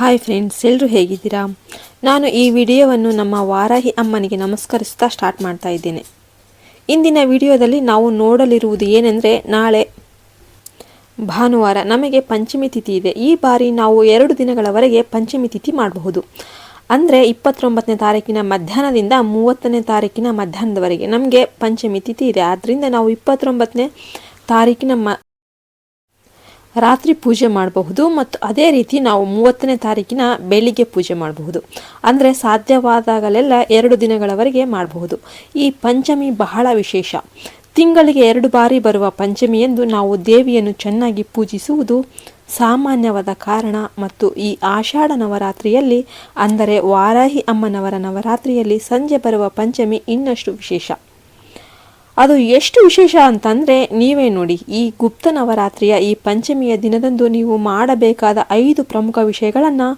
Hi friends ಎಲ್ಲರೂ ಹೇಗಿದ್ದೀರಾ? ನಾನು ಈ ವಿಡಿಯೋವನ್ನು ನಮ್ಮ ವಾರಾಹಿ ಅಮ್ಮನಿಗೆ ನಮಸ್ಕರಿಸ್ತಾ ಸ್ಟಾರ್ಟ್ ಮಾಡ್ತಾ ಇದ್ದೇನೆ. ಇಂದಿನ ವಿಡಿಯೋದಲ್ಲಿ ನಾವು ನೋಡಲಿರುವುದು ಏನೆಂದರೆ ನಾಳೆ ಭಾನುವಾರ ನಮಗೆ ಪಂಚಮಿ ತಿಥಿ ಇದೆ. ಈ ಬಾರಿ ನಾವು ಎರಡು ದಿನಗಳವರೆಗೆ ಪಂಚಮಿ ತಿಥಿ ಮಾಡಬಹುದು. ಅಂದರೆ ಇಪ್ಪತ್ತೊಂಬತ್ತನೇ ತಾರೀಕಿನ ಮಧ್ಯಾಹ್ನದಿಂದ ಮೂವತ್ತನೇ ತಾರೀಕಿನ ಮಧ್ಯಾಹ್ನದವರೆಗೆ ನಮಗೆ ಪಂಚಮಿ ತಿಥಿ ಇದೆ. ಆದ್ದರಿಂದ ನಾವು ಇಪ್ಪತ್ತೊಂಬತ್ತನೇ ತಾರೀಕಿನ ಮ ರಾತ್ರಿ ಪೂಜೆ ಮಾಡಬಹುದು ಮತ್ತು ಅದೇ ರೀತಿ ನಾವು ಮೂವತ್ತನೇ ತಾರೀಕಿನ ಬೆಳಿಗ್ಗೆ ಪೂಜೆ ಮಾಡಬಹುದು. ಅಂದರೆ ಸಾಧ್ಯವಾದಾಗಲೆಲ್ಲ ಎರಡು ದಿನಗಳವರೆಗೆ ಮಾಡಬಹುದು. ಈ ಪಂಚಮಿ ಬಹಳ ವಿಶೇಷ. ತಿಂಗಳಿಗೆ ಎರಡು ಬಾರಿ ಬರುವ ಪಂಚಮಿ ಎಂದು ನಾವು ದೇವಿಯನ್ನು ಚೆನ್ನಾಗಿ ಪೂಜಿಸುವುದು ಸಾಮಾನ್ಯವಾದ ಕಾರಣ ಮತ್ತು ಈ ಆಷಾಢ ನವರಾತ್ರಿಯಲ್ಲಿ, ಅಂದರೆ ವಾರಾಹಿ ಅಮ್ಮನವರ ನವರಾತ್ರಿಯಲ್ಲಿ ಸಂಜೆ ಬರುವ ಪಂಚಮಿ ಇನ್ನಷ್ಟು ವಿಶೇಷ. ಅದು ಎಷ್ಟು ವಿಶೇಷ ಅಂತಂದರೆ ನೀವೇ ನೋಡಿ, ಈ ಗುಪ್ತ ನವರಾತ್ರಿಯ ಈ ಪಂಚಮಿಯ ದಿನದಂದು ನೀವು ಮಾಡಬೇಕಾದ ಐದು ಪ್ರಮುಖ ವಿಷಯಗಳನ್ನು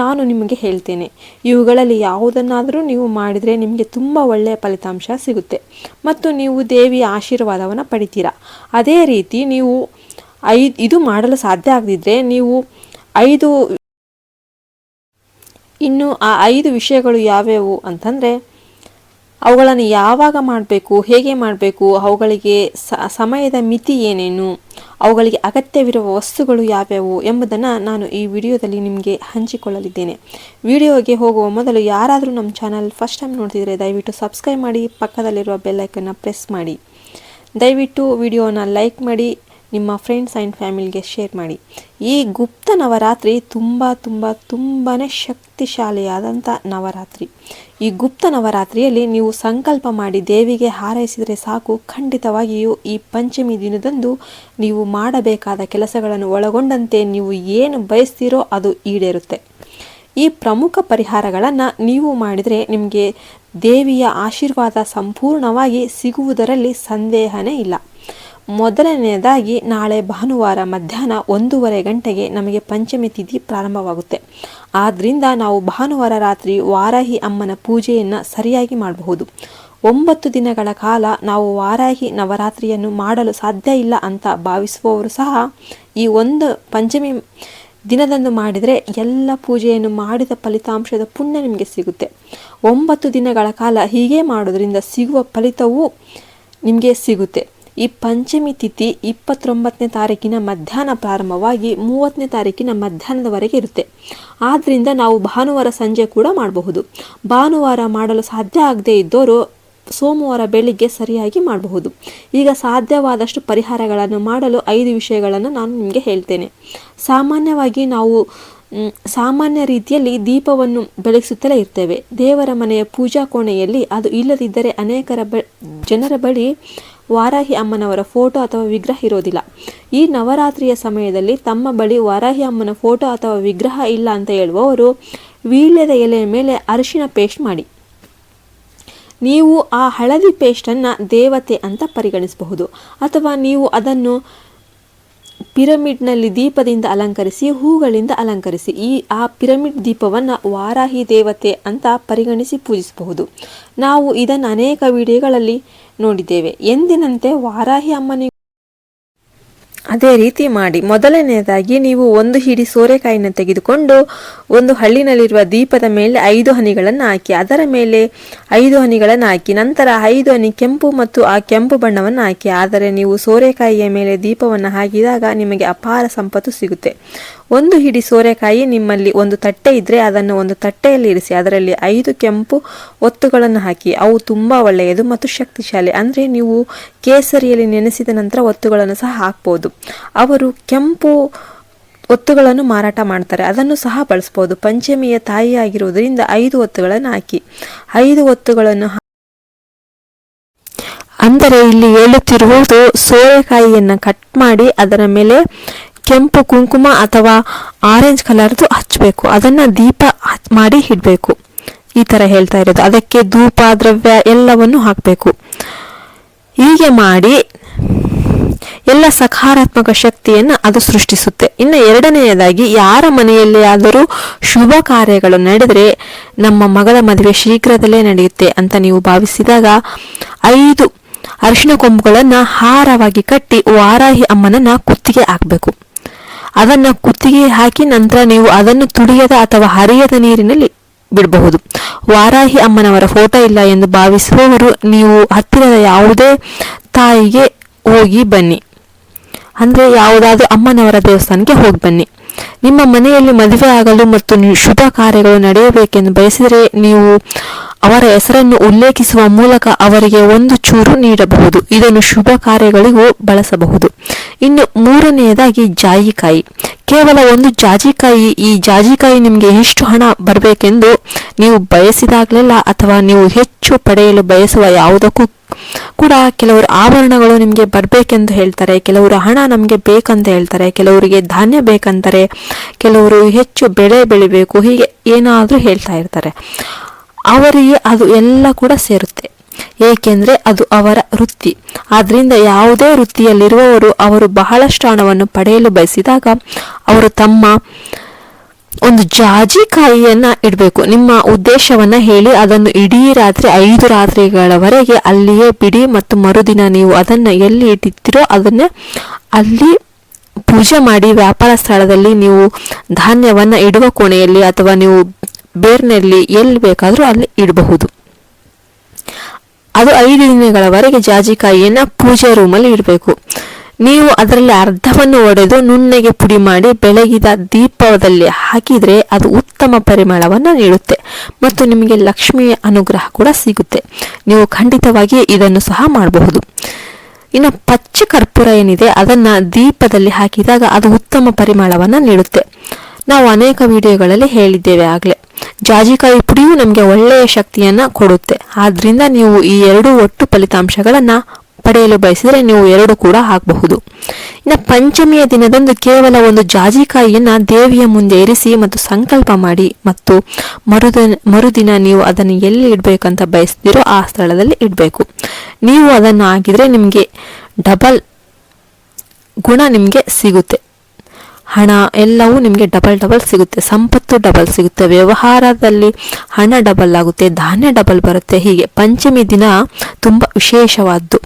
ನಾನು ನಿಮಗೆ ಹೇಳ್ತೇನೆ. ಇವುಗಳಲ್ಲಿ ಯಾವುದನ್ನಾದರೂ ನೀವು ಮಾಡಿದರೆ ನಿಮಗೆ ತುಂಬ ಒಳ್ಳೆಯ ಫಲಿತಾಂಶ ಸಿಗುತ್ತೆ. ಮತ್ತು ನೀವು ದೇವಿಯ ಆಶೀರ್ವಾದವನ್ನು ಪಡಿತೀರಾ. ಅದೇ ರೀತಿ ನೀವು ಐದು ಇದು ಮಾಡಲು ಸಾಧ್ಯ ಆಗದಿದ್ದರೆ ನೀವು ಐದು, ಇನ್ನು ಆ ಐದು ವಿಷಯಗಳು ಯಾವ್ಯಾವು ಅಂತಂದರೆ ಅವುಗಳನ್ನು ಯಾವಾಗ ಮಾಡಬೇಕು, ಹೇಗೆ ಮಾಡಬೇಕು, ಅವುಗಳಿಗೆ ಸಮಯದ ಮಿತಿ ಏನೇನು, ಅವುಗಳಿಗೆ ಅಗತ್ಯವಿರುವ ವಸ್ತುಗಳು ಯಾವ್ಯಾವು ಎಂಬುದನ್ನು ನಾನು ಈ ವಿಡಿಯೋದಲ್ಲಿ ನಿಮಗೆ ಹಂಚಿಕೊಳ್ಳಲಿದ್ದೇನೆ. ವಿಡಿಯೋಗೆ ಹೋಗುವ ಮೊದಲು ಯಾರಾದರೂ ನಮ್ಮ ಚಾನಲ್ ಫಸ್ಟ್ ಟೈಮ್ ನೋಡ್ತಿದ್ರೆ ದಯವಿಟ್ಟು ಸಬ್ಸ್ಕ್ರೈಬ್ ಮಾಡಿ, ಪಕ್ಕದಲ್ಲಿರುವ ಬೆಲ್ಲೈಕನ್ನು ಪ್ರೆಸ್ ಮಾಡಿ. ದಯವಿಟ್ಟು ವಿಡಿಯೋನ ಲೈಕ್ ಮಾಡಿ, ನಿಮ್ಮ ಫ್ರೆಂಡ್ಸ್ ಆ್ಯಂಡ್ ಫ್ಯಾಮಿಲಿಗೆ ಶೇರ್ ಮಾಡಿ. ಈ ಗುಪ್ತ ನವರಾತ್ರಿ ತುಂಬ ತುಂಬ ತುಂಬಾ ಶಕ್ತಿಶಾಲಿಯಾದಂಥ ನವರಾತ್ರಿ. ಈ ಗುಪ್ತ ನವರಾತ್ರಿಯಲ್ಲಿ ನೀವು ಸಂಕಲ್ಪ ಮಾಡಿ ದೇವಿಗೆ ಹಾರೈಸಿದರೆ ಸಾಕು. ಖಂಡಿತವಾಗಿಯೂ ಈ ಪಂಚಮಿ ದಿನದಂದು ನೀವು ಮಾಡಬೇಕಾದ ಕೆಲಸಗಳನ್ನು ಒಳಗೊಂಡಂತೆ ನೀವು ಏನು ಬಯಸ್ತೀರೋ ಅದು ಈಡೇರುತ್ತೆ. ಈ ಪ್ರಮುಖ ಪರಿಹಾರಗಳನ್ನು ನೀವು ಮಾಡಿದರೆ ನಿಮಗೆ ದೇವಿಯ ಆಶೀರ್ವಾದ ಸಂಪೂರ್ಣವಾಗಿ ಸಿಗುವುದರಲ್ಲಿ ಸಂದೇಹನೇ ಇಲ್ಲ. ಮೊದಲನೆಯದಾಗಿ ನಾಳೆ ಭಾನುವಾರ ಮಧ್ಯಾಹ್ನ ಒಂದೂವರೆ ಗಂಟೆಗೆ ನಮಗೆ ಪಂಚಮಿ ತಿಥಿ ಪ್ರಾರಂಭವಾಗುತ್ತೆ. ಆದ್ದರಿಂದ ನಾವು ಭಾನುವಾರ ರಾತ್ರಿ ವಾರಾಹಿ ಅಮ್ಮನ ಪೂಜೆಯನ್ನು ಸರಿಯಾಗಿ ಮಾಡಬಹುದು. ಒಂಬತ್ತು ದಿನಗಳ ಕಾಲ ನಾವು ವಾರಾಹಿ ನವರಾತ್ರಿಯನ್ನು ಮಾಡಲು ಸಾಧ್ಯ ಇಲ್ಲ ಅಂತ ಭಾವಿಸುವವರು ಸಹ ಈ ಒಂದು ಪಂಚಮಿ ದಿನದಂದು ಮಾಡಿದರೆ ಎಲ್ಲ ಪೂಜೆಯನ್ನು ಮಾಡಿದ ಫಲಿತಾಂಶದ ಪುಣ್ಯ ನಿಮಗೆ ಸಿಗುತ್ತೆ. ಒಂಬತ್ತು ದಿನಗಳ ಕಾಲ ಹೀಗೆ ಮಾಡೋದ್ರಿಂದ ಸಿಗುವ ಫಲಿತವೂ ನಿಮಗೆ ಸಿಗುತ್ತೆ. ಈ ಪಂಚಮಿ ತಿಥಿ ಇಪ್ಪತ್ತೊಂಬತ್ತನೇ ತಾರೀಕಿನ ಮಧ್ಯಾಹ್ನ ಪ್ರಾರಂಭವಾಗಿ ಮೂವತ್ತನೇ ತಾರೀಕಿನ ಮಧ್ಯಾಹ್ನದವರೆಗೆ ಇರುತ್ತೆ. ಆದ್ದರಿಂದ ನಾವು ಭಾನುವಾರ ಸಂಜೆ ಕೂಡ ಮಾಡಬಹುದು. ಭಾನುವಾರ ಮಾಡಲು ಸಾಧ್ಯ ಆಗದೇ ಇದ್ದವರು ಸೋಮವಾರ ಬೆಳಿಗ್ಗೆ ಸರಿಯಾಗಿ ಮಾಡಬಹುದು. ಈಗ ಸಾಧ್ಯವಾದಷ್ಟು ಪರಿಹಾರಗಳನ್ನು ಮಾಡಲು ಐದು ವಿಷಯಗಳನ್ನು ನಾನು ನಿಮಗೆ ಹೇಳ್ತೇನೆ. ಸಾಮಾನ್ಯವಾಗಿ ನಾವು ಸಾಮಾನ್ಯ ರೀತಿಯಲ್ಲಿ ದೀಪವನ್ನು ಬೆಳಗಿಸುತ್ತಲೇ ಇರ್ತೇವೆ. ದೇವರ ಮನೆಯ ಪೂಜಾ ಕೋಣೆಯಲ್ಲಿ ಅದು ಇಲ್ಲದಿದ್ದರೆ ಅನೇಕರ ಬ, ಜನರ ಬಳಿ ವಾರಾಹಿ ಅಮ್ಮನವರ ಫೋಟೋ ಅಥವಾ ವಿಗ್ರಹ ಇರೋದಿಲ್ಲ. ಈ ನವರಾತ್ರಿಯ ಸಮಯದಲ್ಲಿ ತಮ್ಮ ಬಳಿ ವಾರಾಹಿ ಅಮ್ಮನ ಫೋಟೋ ಅಥವಾ ವಿಗ್ರಹ ಇಲ್ಲ ಅಂತ ಹೇಳುವವರು ವೀಳ್ಯದ ಎಲೆಯ ಮೇಲೆ ಅರಿಶಿನ ಪೇಸ್ಟ್ ಮಾಡಿ. ನೀವು ಆ ಹಳದಿ ಪೇಸ್ಟನ್ನು ದೇವತೆ ಅಂತ ಪರಿಗಣಿಸಬಹುದು. ಅಥವಾ ನೀವು ಅದನ್ನು ಪಿರಮಿಡ್ನಲ್ಲಿ ದೀಪದಿಂದ ಅಲಂಕರಿಸಿ, ಹೂಗಳಿಂದ ಅಲಂಕರಿಸಿ. ಈ, ಆ ಪಿರಮಿಡ್ ದೀಪವನ್ನು ವಾರಾಹಿ ದೇವತೆ ಅಂತ ಪರಿಗಣಿಸಿ ಪೂಜಿಸಬಹುದು. ನಾವು ಇದನ್ನು ಅನೇಕ ವಿಡಿಯೋಗಳಲ್ಲಿ ನೋಡಿದ್ದೇವೆ. ಎಂದಿನಂತೆ ವಾರಾಹಿ ಅಮ್ಮನಿಗೆ ಅದೇ ರೀತಿ ಮಾಡಿ. ಮೊದಲನೆಯದಾಗಿ ನೀವು ಒಂದು ಹಿಡಿ ಸೋರೆಕಾಯಿನ ತೆಗೆದುಕೊಂಡು ಒಂದು ಹಳ್ಳಿನಲ್ಲಿರುವ ದೀಪದ ಮೇಲೆ ಐದು ಹನಿಗಳನ್ನು ಹಾಕಿ, ಅದರ ಮೇಲೆ ಐದು ಹನಿಗಳನ್ನು ಹಾಕಿ, ನಂತರ ಐದು ಹನಿ ಕೆಂಪು ಮತ್ತು ಆ ಕೆಂಪು ಬಣ್ಣವನ್ನು ಹಾಕಿ, ಆದರೆ ನೀವು ಸೋರೆಕಾಯಿಯ ಮೇಲೆ ದೀಪವನ್ನು ಹಾಕಿದಾಗ ನಿಮಗೆ ಅಪಾರ ಸಂಪತ್ತು ಸಿಗುತ್ತೆ. ಒಂದು ಹಿಡಿ ಸೋರೆಕಾಯಿ ನಿಮ್ಮಲ್ಲಿ ಒಂದು ತಟ್ಟೆ ಇದ್ದರೆ ಅದನ್ನು ಒಂದು ತಟ್ಟೆಯಲ್ಲಿ ಇರಿಸಿ, ಅದರಲ್ಲಿ ಐದು ಕೆಂಪು ಒತ್ತುಗಳನ್ನು ಹಾಕಿ, ಅವು ತುಂಬ ಒಳ್ಳೆಯದು ಮತ್ತು ಶಕ್ತಿಶಾಲಿ. ಅಂದರೆ ನೀವು ಕೇಸರಿಯಲ್ಲಿ ನೆನೆಸಿದ ನಂತರ ಒತ್ತುಗಳನ್ನು ಸಹ ಹಾಕ್ಬೋದು. ಅವರು ಕೆಂಪು ಒತ್ತುಗಳನ್ನು ಮಾರಾಟ ಮಾಡ್ತಾರೆ. ಅದನ್ನು ಸಹ ಬಳಸ್ಬೋದು. ಪಂಚಮಿಯ ತಾಯಿಯಾಗಿರುವುದರಿಂದ ಐದು ಒತ್ತುಗಳನ್ನು ಹಾಕಿ. ಐದು ಒತ್ತುಗಳನ್ನು ಅಂದರೆ ಇಲ್ಲಿ ಹೇಳುತ್ತಿರುವುದು ಸೋರೆಕಾಯಿಯನ್ನು ಕಟ್ ಮಾಡಿ ಅದರ ಮೇಲೆ ಕೆಂಪು ಕುಂಕುಮ ಅಥವಾ ಆರೆಂಜ್ ಕಲರ್ದು ಹಚ್ಚಬೇಕು ಅದನ್ನು ದೀಪ ಮಾಡಿ ಇಡಬೇಕು. ಈ ಥರ ಹೇಳ್ತಾ ಇರೋದು. ಅದಕ್ಕೆ ಧೂಪ, ದ್ರವ್ಯ ಎಲ್ಲವನ್ನು ಹಾಕಬೇಕು. ಹೀಗೆ ಮಾಡಿ ಎಲ್ಲ ಸಕಾರಾತ್ಮಕ ಶಕ್ತಿಯನ್ನು ಅದು ಸೃಷ್ಟಿಸುತ್ತೆ. ಇನ್ನು ಎರಡನೆಯದಾಗಿ ಯಾರ ಮನೆಯಲ್ಲಿ ಆದರೂ ಶುಭ ಕಾರ್ಯಗಳು ನಡೆದರೆ ನಮ್ಮ ಮಗಳ ಮದುವೆ ಶೀಘ್ರದಲ್ಲೇ ನಡೆಯುತ್ತೆ ಅಂತ ನೀವು ಭಾವಿಸಿದಾಗ ಐದು ಅರಿಶಿನ ಕೊಂಬುಗಳನ್ನು ಹಾರವಾಗಿ ಕಟ್ಟಿ ವಾರಾಹಿ ಅಮ್ಮನನ್ನ ಕುತ್ತಿಗೆ ಹಾಕಬೇಕು. ಅದನ್ನು ಕುತ್ತಿಗೆ ಹಾಕಿ ನಂತರ ನೀವು ಅದನ್ನು ತುಡಿಯದ ಅಥವಾ ಹರಿಯದ ನೀರಿನಲ್ಲಿ ಬಿಡಬಹುದು. ವಾರಾಹಿ ಅಮ್ಮನವರ ಫೋಟೋ ಇಲ್ಲ ಎಂದು ಭಾವಿಸುವವರು ನೀವು ಹತ್ತಿರದ ಯಾವುದೇ ತಾಯಿಗೆ ಹೋಗಿ ಬನ್ನಿ. ಅಂದರೆ ಯಾವುದಾದ್ರೂ ಅಮ್ಮನವರ ದೇವಸ್ಥಾನಕ್ಕೆ ಹೋಗಿ ಬನ್ನಿ. ನಿಮ್ಮ ಮನೆಯಲ್ಲಿ ಮದುವೆ ಆಗಲು ಮತ್ತು ಶುಭ ಕಾರ್ಯಗಳು ನಡೆಯಬೇಕೆಂದು ಬಯಸಿದರೆ ನೀವು ಅವರ ಹೆಸರನ್ನು ಉಲ್ಲೇಖಿಸುವ ಮೂಲಕ ಅವರಿಗೆ ಒಂದು ಚೂರು ನೀಡಬಹುದು. ಇದನ್ನು ಶುಭ ಕಾರ್ಯಗಳಿಗೂ ಬಳಸಬಹುದು. ಇನ್ನು ಮೂರನೆಯದಾಗಿ ಜಾಯಿಕಾಯಿ ಕೇವಲ ಒಂದು ಜಾಜಿಕಾಯಿ, ಈ ಜಾಜಿಕಾಯಿ ನಿಮಗೆ ಎಷ್ಟು ಹಣ ಬರಬೇಕೆಂದು ನೀವು ಬಯಸಿದಾಗಲೆಲ್ಲ ಅಥವಾ ನೀವು ಹೆಚ್ಚು ಪಡೆಯಲು ಬಯಸುವ ಯಾವುದಕ್ಕೂ ಕೂಡ ಕೆಲವರು ಆಭರಣಗಳು ನಿಮಗೆ ಬರಬೇಕೆಂದು ಹೇಳ್ತಾರೆ, ಕೆಲವರು ಹಣ ನಮಗೆ ಬೇಕಂತ ಹೇಳ್ತಾರೆ, ಕೆಲವರಿಗೆ ಧಾನ್ಯ ಬೇಕಂತಾರೆ, ಕೆಲವರು ಹೆಚ್ಚು ಬೆಳೆ ಬೆಳಿಬೇಕು, ಹೀಗೆ ಏನಾದರೂ ಹೇಳ್ತಾ ಇರ್ತಾರೆ. ಅವರಿಗೆ ಅದು ಎಲ್ಲ ಕೂಡ ಸೇರುತ್ತೆ. ಏಕೆಂದರೆ ಅದು ಅವರ ವೃತ್ತಿ. ಆದ್ದರಿಂದ ಯಾವುದೇ ವೃತ್ತಿಯಲ್ಲಿರುವವರು ಅವರು ಬಹಳಷ್ಟು ಹಣವನ್ನು ಪಡೆಯಲು ಬಯಸಿದಾಗ ಅವರು ತಮ್ಮ ಒಂದು ಜಾಜಿಕಾಯಿಯನ್ನು ಇಡಬೇಕು. ನಿಮ್ಮ ಉದ್ದೇಶವನ್ನ ಹೇಳಿ ಅದನ್ನು ಇಡೀ ರಾತ್ರಿ, ಐದು ರಾತ್ರಿಗಳವರೆಗೆ ಅಲ್ಲಿಯೇ ಬಿಡಿ ಮತ್ತು ಮರುದಿನ ನೀವು ಅದನ್ನು ಎಲ್ಲಿ ಇಟ್ಟಿರ್ತೀರೋ ಅದನ್ನೇ ಅಲ್ಲಿ ಪೂಜೆ ಮಾಡಿ ವ್ಯಾಪಾರ ಸ್ಥಳದಲ್ಲಿ ನೀವು ಧಾನ್ಯವನ್ನು ಇಡುವ ಕೋಣೆಯಲ್ಲಿ ಅಥವಾ ನೀವು ಬೇರ್ನಲ್ಲಿ ಎಲ್ಲಿ ಬೇಕಾದರೂ ಅಲ್ಲಿ ಇಡಬಹುದು. ಅದು ಐದು ದಿನಗಳವರೆಗೆ ಜಾಜಿಕಾಯಿಯನ್ನು ಪೂಜೆ ರೂಮಲ್ಲಿ ಇಡಬೇಕು. ನೀವು ಅದರಲ್ಲಿ ಅರ್ಧವನ್ನು ಒಡೆದು ನುಣ್ಣಗೆ ಪುಡಿ ಮಾಡಿ ಬೆಳಗಿದ ದೀಪದಲ್ಲಿ ಹಾಕಿದರೆ ಅದು ಉತ್ತಮ ಪರಿಮಳವನ್ನು ನೀಡುತ್ತೆ ಮತ್ತು ನಿಮಗೆ ಲಕ್ಷ್ಮಿಯ ಅನುಗ್ರಹ ಕೂಡ ಸಿಗುತ್ತೆ. ನೀವು ಖಂಡಿತವಾಗಿ ಇದನ್ನು ಸಹ ಮಾಡಬಹುದು. ಇನ್ನು ಪಚ್ಚ ಕರ್ಪೂರ ಏನಿದೆ, ಅದನ್ನ ದೀಪದಲ್ಲಿ ಹಾಕಿದಾಗ ಅದು ಉತ್ತಮ ಪರಿಮಳವನ್ನು ನೀಡುತ್ತೆ. ನಾವು ಅನೇಕ ವಿಡಿಯೋಗಳಲ್ಲಿ ಹೇಳಿದ್ದೇವೆ ಆಗಲೇ. ಜಾಜಿಕಾಯಿ ಪುಡಿಯು ನಮಗೆ ಒಳ್ಳೆಯ ಶಕ್ತಿಯನ್ನು ಕೊಡುತ್ತೆ. ಆದ್ದರಿಂದ ನೀವು ಈ ಎರಡು ಒಟ್ಟು ಫಲಿತಾಂಶಗಳನ್ನು ಪಡೆಯಲು ಬಯಸಿದರೆ ನೀವು ಎರಡು ಕೂಡ ಹಾಕಬಹುದು. ಇನ್ನು ಪಂಚಮಿಯ ದಿನದಂದು ಕೇವಲ ಒಂದು ಜಾಜಿಕಾಯಿಯನ್ನು ದೇವಿಯ ಮುಂದೆ ಇರಿಸಿ ಮತ್ತು ಸಂಕಲ್ಪ ಮಾಡಿ ಮತ್ತು ಮರುದಿನ ಮರುದಿನ ನೀವು ಅದನ್ನು ಎಲ್ಲಿ ಇಡಬೇಕಂತ ಬಯಸ್ತೀರೋ ಆ ಸ್ಥಳದಲ್ಲಿ ಇಡಬೇಕು. ನೀವು ಅದನ್ನು ಹಾಕಿದರೆ ನಿಮಗೆ ಡಬಲ್ ಗುಣ ನಿಮಗೆ ಸಿಗುತ್ತೆ. ಹಣ ಎಲ್ಲವೂ ನಿಮಗೆ ಡಬಲ್ ಡಬಲ್ ಸಿಗುತ್ತೆ. ಸಂಪತ್ತು ಡಬಲ್ ಸಿಗುತ್ತೆ. ವ್ಯವಹಾರದಲ್ಲಿ ಹಣ ಡಬಲ್ ಆಗುತ್ತೆ. ಧಾನ್ಯ ಡಬಲ್ ಬರುತ್ತೆ. ಹೀಗೆ ಪಂಚಮಿ ದಿನ ತುಂಬ ವಿಶೇಷವಾದ್ದು.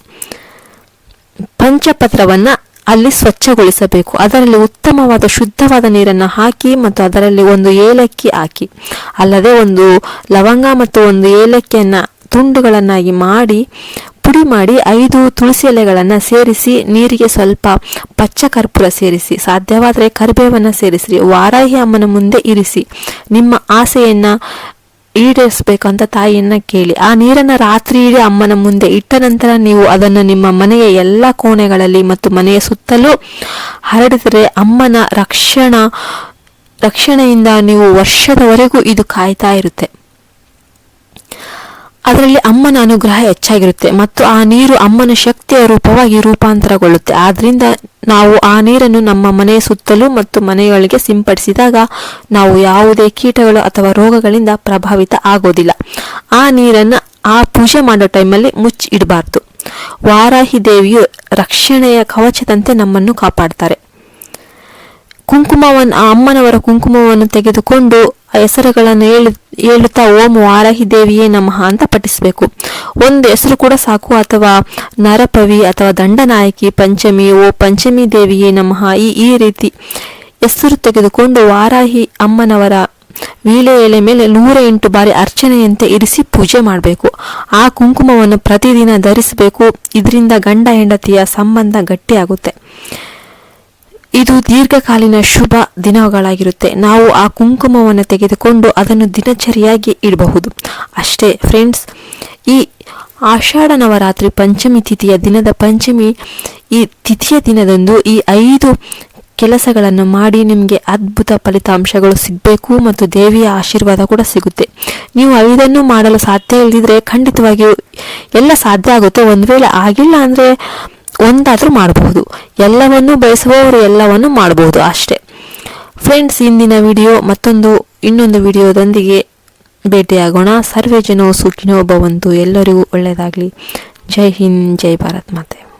ಪಂಚಪತ್ರವನ್ನು ಅಲ್ಲಿ ಸ್ವಚ್ಛಗೊಳಿಸಬೇಕು. ಅದರಲ್ಲಿ ಉತ್ತಮವಾದ ಶುದ್ಧವಾದ ನೀರನ್ನು ಹಾಕಿ ಮತ್ತು ಅದರಲ್ಲಿ ಒಂದು ಏಲಕ್ಕಿ ಹಾಕಿ. ಅಲ್ಲದೆ ಒಂದು ಲವಂಗ ಮತ್ತು ಒಂದು ಏಲಕ್ಕಿಯನ್ನು ತುಂಡುಗಳನ್ನಾಗಿ ಮಾಡಿ ಪುಡಿ ಮಾಡಿ ಐದು ತುಳಸಿ ಎಲೆಗಳನ್ನು ಸೇರಿಸಿ, ನೀರಿಗೆ ಸ್ವಲ್ಪ ಪಚ್ಚ ಕರ್ಪೂರ ಸೇರಿಸಿ, ಸಾಧ್ಯವಾದರೆ ಕರಿಬೇವನ್ನು ಸೇರಿಸಿ ವಾರಾಹಿ ಅಮ್ಮನ ಮುಂದೆ ಇರಿಸಿ. ನಿಮ್ಮ ಆಸೆಯನ್ನ ಈಡೇರಿಸಬೇಕಂತ ತಾಯಿಯನ್ನು ಕೇಳಿ. ಆ ನೀರನ್ನ ರಾತ್ರಿ ಅಮ್ಮನ ಮುಂದೆ ಇಟ್ಟ ನಂತರ ನೀವು ಅದನ್ನು ನಿಮ್ಮ ಮನೆಯ ಎಲ್ಲ ಕೋಣೆಗಳಲ್ಲಿ ಮತ್ತು ಮನೆಯ ಸುತ್ತಲೂ ಹರಡಿದರೆ ಅಮ್ಮನ ರಕ್ಷಣಾ, ರಕ್ಷಣೆಯಿಂದ ನೀವು ವರ್ಷದವರೆಗೂ ಇದು ಕಾಯ್ತಾ ಇರುತ್ತೆ. ಅದರಲ್ಲಿ ಅಮ್ಮನ ಅನುಗ್ರಹ ಹೆಚ್ಚಾಗಿರುತ್ತೆ ಮತ್ತು ಆ ನೀರು ಅಮ್ಮನ ಶಕ್ತಿಯ ರೂಪವಾಗಿ ರೂಪಾಂತರಗೊಳ್ಳುತ್ತೆ. ಆದ್ದರಿಂದ ನಾವು ಆ ನೀರನ್ನು ನಮ್ಮ ಮನೆಯ ಸುತ್ತಲೂ ಮತ್ತು ಮನೆಯೊಳಗೆ ಸಿಂಪಡಿಸಿದಾಗ ನಾವು ಯಾವುದೇ ಕೀಟಗಳು ಅಥವಾ ರೋಗಗಳಿಂದ ಪ್ರಭಾವಿತ ಆಗೋದಿಲ್ಲ. ಆ ನೀರನ್ನು ಆ ಪೂಜೆ ಮಾಡೋ ಟೈಮಲ್ಲಿ ಮುಚ್ಚಿ ಇಡಬಾರ್ದು ವಾರಾಹಿ ದೇವಿಯು ರಕ್ಷಣೆಯ ಕವಚದಂತೆ ನಮ್ಮನ್ನು ಕಾಪಾಡ್ತಾರೆ. ಕುಂಕುಮವನ್ನು ಆ ಅಮ್ಮನವರ ಕುಂಕುಮವನ್ನು ತೆಗೆದುಕೊಂಡು ಆ ಹೆಸರುಗಳನ್ನು ಹೇಳು, ಹೇಳುತ್ತಾ, ಓಂ ವಾರಾಹಿ ದೇವಿಯೇ ನಮಃ ಅಂತ ಪಠಿಸಬೇಕು. ಒಂದು ಹೆಸರು ಕೂಡ ಸಾಕು, ಅಥವಾ ನರಪವಿ, ಅಥವಾ ದಂಡನಾಯಕಿ, ಪಂಚಮಿ, ಓ ಪಂಚಮಿ ದೇವಿಯೇ ನಮಃ. ಈ ಈ ರೀತಿ ಹೆಸರು ತೆಗೆದುಕೊಂಡು ವಾರಾಹಿ ಅಮ್ಮನವರ ವೀಳೆ ಎಲೆ ಮೇಲೆ ನೂರ ಎಂಟು ಬಾರಿ ಅರ್ಚನೆಯಂತೆ ಇರಿಸಿ ಪೂಜೆ ಮಾಡಬೇಕು. ಆ ಕುಂಕುಮವನ್ನು ಪ್ರತಿದಿನ ಧರಿಸಬೇಕು. ಇದರಿಂದ ಗಂಡ ಹೆಂಡತಿಯ ಸಂಬಂಧ ಗಟ್ಟಿಯಾಗುತ್ತೆ. ಇದು ದೀರ್ಘಕಾಲೀನ ಶುಭ ದಿನಗಳಾಗಿರುತ್ತೆ. ನಾವು ಆ ಕುಂಕುಮವನ್ನು ತೆಗೆದುಕೊಂಡು ಅದನ್ನು ದಿನಚರಿಯಾಗಿ ಇಡಬಹುದು. ಅಷ್ಟೇ ಫ್ರೆಂಡ್ಸ್ ಈ ಆಷಾಢ ನವರಾತ್ರಿ ಪಂಚಮಿ ತಿಥಿಯ ದಿನದ ಪಂಚಮಿ, ಈ ತಿಥಿಯ ದಿನದಂದು ಈ ಐದು ಕೆಲಸಗಳನ್ನು ಮಾಡಿ ನಿಮಗೆ ಅದ್ಭುತ ಫಲಿತಾಂಶಗಳು ಸಿಗಬೇಕು ಮತ್ತು ದೇವಿಯ ಆಶೀರ್ವಾದ ಕೂಡ ಸಿಗುತ್ತೆ. ನೀವು ಐದನ್ನು ಮಾಡಲು ಸಾಧ್ಯ ಇಲ್ಲದಿದ್ರೆ ಖಂಡಿತವಾಗಿಯೂ ಎಲ್ಲ ಸಾಧ್ಯ ಆಗುತ್ತೆ. ಒಂದು ವೇಳೆ ಆಗಿಲ್ಲ ಅಂದರೆ ಒಂದಾದರೂ ಮಾಡಬಹುದು. ಎಲ್ಲವನ್ನು ಬಯಸುವವರು ಎಲ್ಲವನ್ನು ಮಾಡಬಹುದು ಅಷ್ಟೇ. ಫ್ರೆಂಡ್ಸ್ ಇಂದಿನ ವಿಡಿಯೋ ಮತ್ತೊಂದು, ಇನ್ನೊಂದು ವಿಡಿಯೋದೊಂದಿಗೆ ಭೇಟಿಯಾಗೋಣ. ಸರ್ವೇ ಜನೋ ಸುಖಿನೋ ಭವಂತು. ಎಲ್ಲರಿಗೂ ಒಳ್ಳೆಯದಾಗಲಿ. ಜೈ ಹಿಂದ್, ಜೈ ಭಾರತ್ ಮಾತೆ.